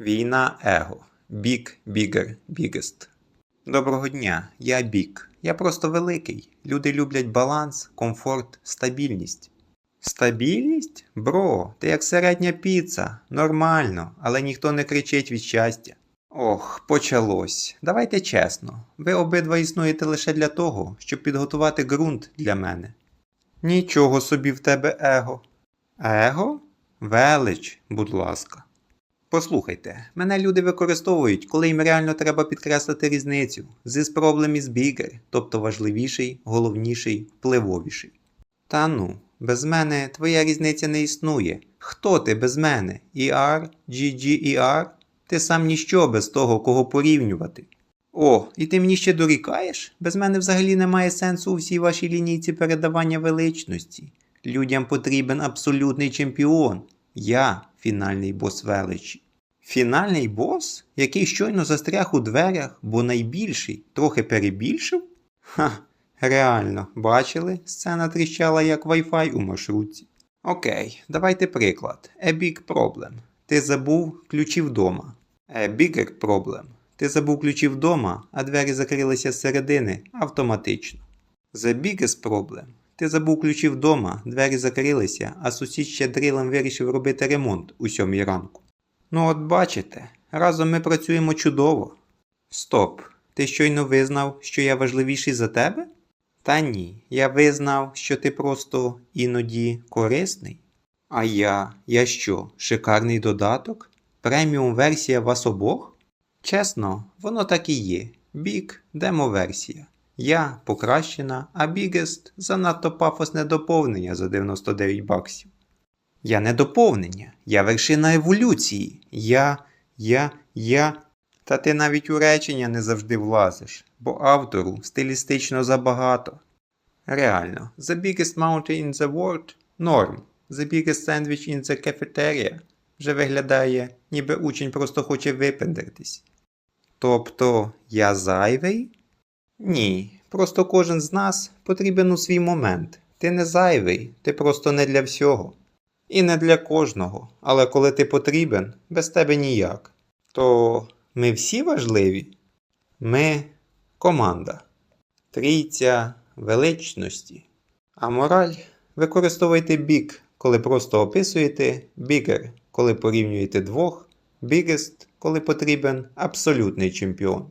Війна его. Big, bigger, biggest. Доброго дня, я Бік. Я просто великий. Люди люблять баланс, комфорт, стабільність. Стабільність? Бро, ти як середня піца. Нормально, але ніхто не кричить від щастя. Ох, почалось. Давайте чесно. Ви обидва існуєте лише для того, щоб підготувати ґрунт для мене. Нічого собі в тебе его. Его? Велич, будь ласка. Послухайте, мене люди використовують, коли їм реально треба підкреслити різницю. This problem is bigger, тобто важливіший, головніший, впливовіший. Та ну, без мене твоя різниця не існує. Хто ти без мене? ER? GGER? Ти сам ніщо без того, кого порівнювати. О, і ти мені ще дорікаєш? Без мене взагалі немає сенсу у всій вашій лінійці передавання величності. Людям потрібен абсолютний чемпіон. Я фінальний бос величі. Фінальний бос, який щойно застряг у дверях, бо найбільший, трохи перебільшив? Ха, реально, бачили? Сцена тріщала як Wi-Fi у маршрутці. Окей, давайте приклад. A big problem. Ти забув ключі вдома. A bigger problem. Ти забув ключі вдома, а двері закрилися зсередини автоматично. The biggest problem. Ти забув ключі вдома, двері закрилися, а сусід ще дрилем вирішив робити ремонт у сьомій ранку. Ну от бачите, разом ми працюємо чудово. Стоп, ти щойно визнав, що я важливіший за тебе? Та ні, я визнав, що ти просто іноді корисний. А я, я що, шикарний додаток? Преміум версія вас обох? Чесно, воно так і є. Бік демо-версія. Я покращена, а Biggest занадто пафосне доповнення за 99 баксів. Я не доповнення, я вершина еволюції. Я, я, я. Та ти навіть у речення не завжди влазиш, бо автору стилістично забагато. Реально, the biggest mountain in the world норм. The biggest sandwich in the cafeteria вже виглядає, ніби учень просто хоче випендритись. Тобто я зайвий? Ні, просто кожен з нас потрібен у свій момент. Ти не зайвий, ти просто не для всього. І не для кожного, але коли ти потрібен, без тебе ніяк. То ми всі важливі? Ми команда. Трійця величності. А мораль використовуйте бік, коли просто описуєте bigger, коли порівнюєте двох, biggest, коли потрібен абсолютний чемпіон.